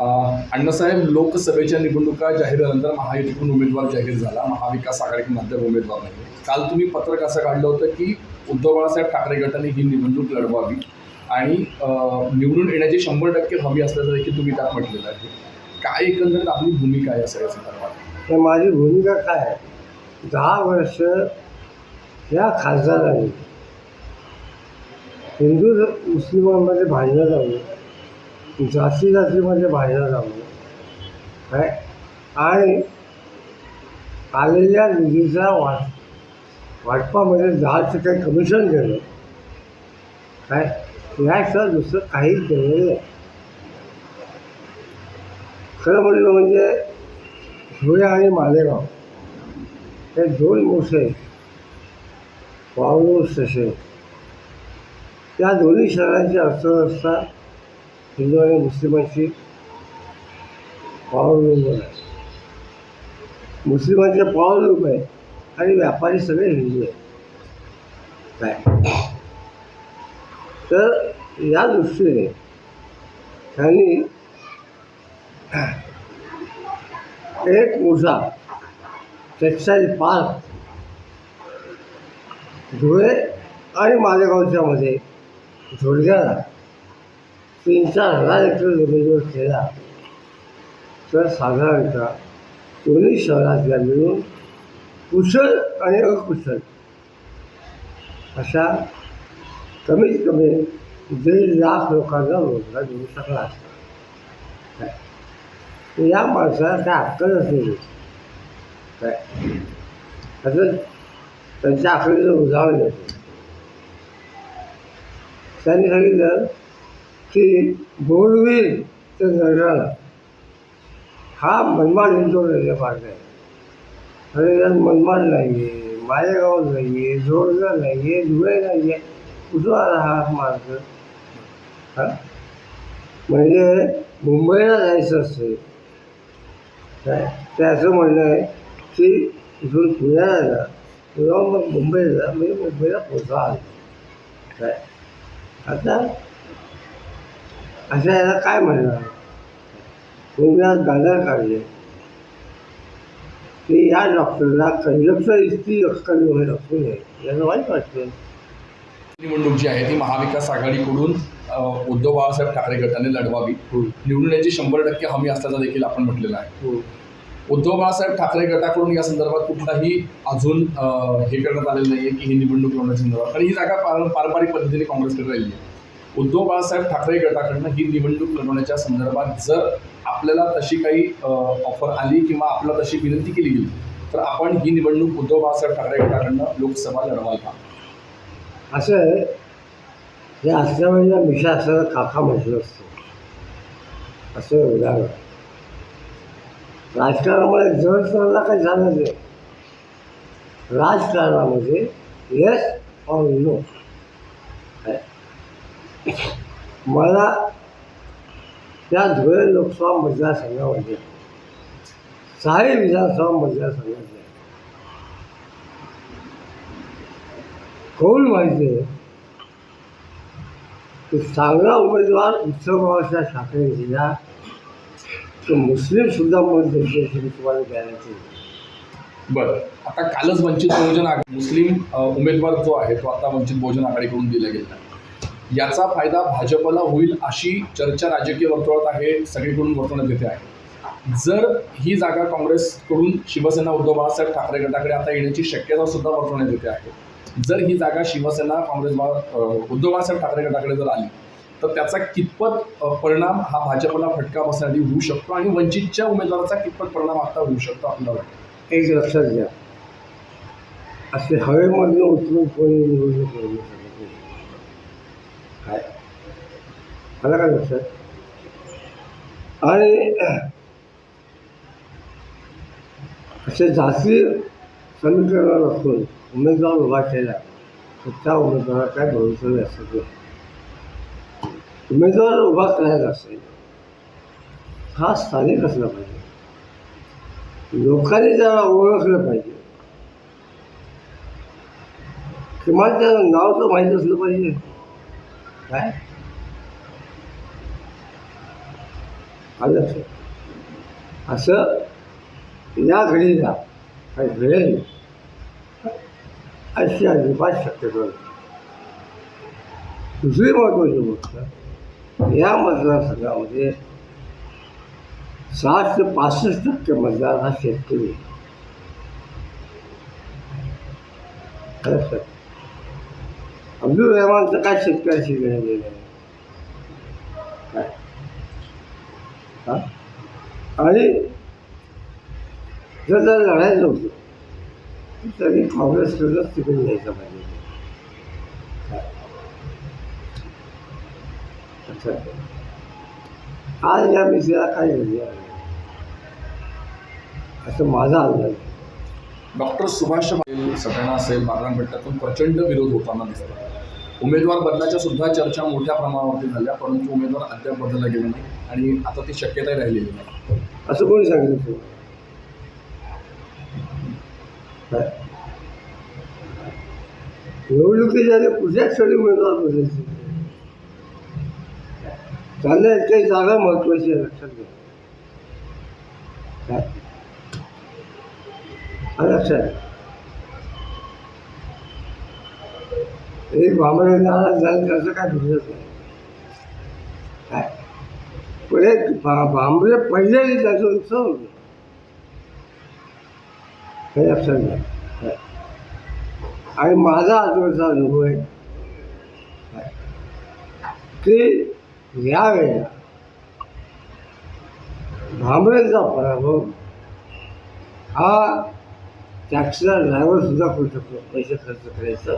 अण्णासाहेब लोकसभेच्या निवडणुका जाहीर झाल्यानंतर महायुतीकडून उमेदवार जाहीर झाला. महाविकास आघाडीकडून अद्याप उमेदवार नाही. काल तुम्ही पत्रक असं काढलं होतं की उद्धव बाळासाहेब ठाकरे गटाने ही निवडणूक लढवावी आणि निवडून येण्याची शंभर टक्के हवी असल्याचं देखील तुम्ही त्यात म्हटलेलं आहे. काय एकंदरीत आपली भूमिका आहे असं संदर्भात? तर माझी भूमिका काय आहे? दहा वर्ष या खासदारांनी हिंदू मुस्लिमांमध्ये भांडणं लावलं जाती जातीमध्ये म्हणजे बाहेर लावलं काय? आणि आलेल्या निधीचा वाट वाटपामध्ये दहा टक्के कमिशन केलं. काय? याशिवाय दुसरं काहीच केलेलं नाही. खरं म्हणलं म्हणजे धुळे आणि मालेगाव हे दोन मोठे वाळू स्टेशन या दोन्ही शहरांची अर्थव्यवस्था हिंदू आणि मुस्लिमांची पावलंबून आहे मुस्लिमांचे पावलंब आहे आणि व्यापारी सगळे हिंदू आहेत. काय? तर या दृष्टीने त्यांनी एक मोठा टेक्स्टाईल पार्क धुळे आणि मालेगावच्या मध्ये तीन चार हजार हेक्टर जमिनीवर केला तर साधारणतः दोन्ही शहरातल्या मिळून कुशल आणि अकुशल अशा कमीत कमी दीड लाख लोकांना रोजगार देऊ शकला असता. काय? या माणसाला काय अक्कलच नाही काय? असं त्यांच्या आखडीचं उदाहरण देतो. त्यांनी सांगितलं की गोरवीर ते नरडाळा हा मनमाड इंदोर रेल्वे मार्ग आहे अरे यात मनमाड नाही आहे मालेगाव नाही आहे जोरगाव नाही आहे धुळे नाही आहे कुठं आला हा मार्ग. हा? म्हणजे मुंबईला जायचं असेल काय त्याचं म्हणणं आहे की इथून पुण्याला जा किंवा मग मुंबईला जा म्हणजे मुंबईला पोचाल. काय? आता अशा याला काय म्हणणार पुण्यात बॅनर काढले. की या डॉक्टरला कंजक्शन इतकी वगैरे असू नये याचं वाईट वाटतं. निवडणूक जी आहे ती महाविकास आघाडीकडून उद्धव बाळासाहेब ठाकरे गटाने लढवावी. निवडून येण्याची शंभर टक्के हमी असल्याचा देखील आपण म्हटलेलं आहे. उद्धव बाळासाहेब ठाकरे गटाकडून या संदर्भात कुठलाही अजून हे करण्यात आलेलं नाही आहे की ही निवडणूक लढवण्याच्या संदर्भात. कारण ही जागा पार पारंपरिक पद्धतीने काँग्रेसकडे राहिली आहे. उद्धव बाळासाहेब ठाकरे गटाकडनं ही निवडणूक लढवण्याच्या संदर्भात जर आपल्याला तशी काही ऑफर आली किंवा आपला तशी विनंती केली गेली तर आपण ही निवडणूक उद्धव बाळासाहेब ठाकरे गटाकडनं लोकसभा लढवाल का? असं आहे हे असल्या वेळेला मिशा असताना काका म्हटलं असतं. असं उदाहरण. राजकारणामुळे जर चालला काही झालं नाही राजकारणामध्ये येस और नो मला त्या धुळे लोकसभा मतदारसंघामध्ये सहाही विधानसभा मतदारसंघातल्या कौल माहिती आहे? की चांगला उमेदवार उत्सवभावाच्या बाबासाहेब ठाकरे दिला. तर मुस्लिम सुद्धा मत देते मी तुम्हाला गॅरंटी बरं. आता कालच वंचित बहुजन आघाडी मुस्लिम उमेदवार जो आहे तो आता वंचित बहुजन आघाडीकडून दिला गेला. याचा फायदा भाजपला होईल अशी चर्चा राजकीय वर्तुळात आहे सगळीकडून वर्तवण्यात येते आहे. जर ही जागा काँग्रेसकडून शिवसेना उद्धव बाळासाहेब ठाकरे गटाकडे आता येण्याची शक्यता सुद्धा वर्तवण्यात येते आहे. जर ही जागा शिवसेना काँग्रेस बा उद्धव बाळासाहेब ठाकरे गटाकडे जर आली तर त्याचा कितपत परिणाम हा भाजपला फटका बसण्याआधी होऊ शकतो आणि वंचितच्या उमेदवाराचा कितपत परिणाम आता होऊ शकतो आपल्याला वाटतं? एक लक्षात घ्या. असे हवेमधून उचलून कोणी निवडणूक लढवू मला काय लक्षात आणि असे जाती समीकरण असून उमेदवार उभा केला तर त्या उमेदवाराला काय भविष्य असत नाही. उमेदवार उभा करायचा असेल हा स्थानिक असला पाहिजे. लोकांनी त्याला ओळखलं पाहिजे. किमान त्याचं नाव तर माहीत असलं पाहिजे. काय? आलं लक्षात असं या घडीला काही घडेल? अशी अजिबात शक्यता. दुसरी महत्वाची गोष्ट या मतदारसंघामध्ये साठ ते पासष्ट टक्के मतदार हा शेतकरी. आहे. अब्दुल रहमानचं काय शेतकऱ्याशी घेणं देणं काय? हां? आणि जर जर लढायचं होतं तरी काँग्रेसकडंच तिकडे जायचं पाहिजे. अच्छा. आज या विषयाला काय म्हणजे असं माझा अंदाज आहे. डॉक्टर सुभाष सटाणा असेल बागरांपेठातून प्रचंड विरोध होताना दिसतात उमेदवार बदलाच्या सुद्धा चर्चा मोठ्या प्रमाणावरती झाल्या परंतु उमेदवार अद्याप बदलला गेला नाही आणि आता ती शक्यताही राहिलेली नाही. असं कोणी सांगितलं तुला काय? निवडणुकीच्या पुढच्या क्षणी उमेदवार बदलतील त्यांना काही जागा महत्वाची आहे लक्षात घ्या. काय? लक्षात एक भांबरे नाराज त्याचं काय भिजत नाही काय? पण एक भांबरे पहिले त्याचं उत्सव होतं. हे लक्षात घ्या. आणि माझा आजवरचा अनुभव आहे. की की यावेळेला भांबरेचा पराभव हा टॅक्सीचा ड्रायव्हर सुद्धा करू शकतो पैसे खर्च करायचं.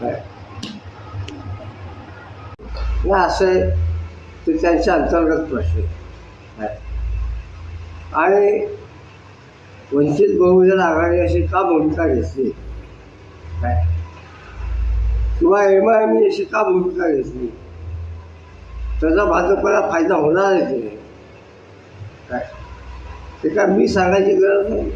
काय? नाही असं आहे. ते त्यांच्या अंतर्गत प्रश्न आहे. काय. आणि वंचित बहुजन आघाडी अशी का भूमिका घेतली? काय? किंवा एम आय एम अशी का भूमिका घेतली? त्याचा भाजपला फायदा होणार आहे की नाही? काय? ते काय मी सांगायची गरज नाही.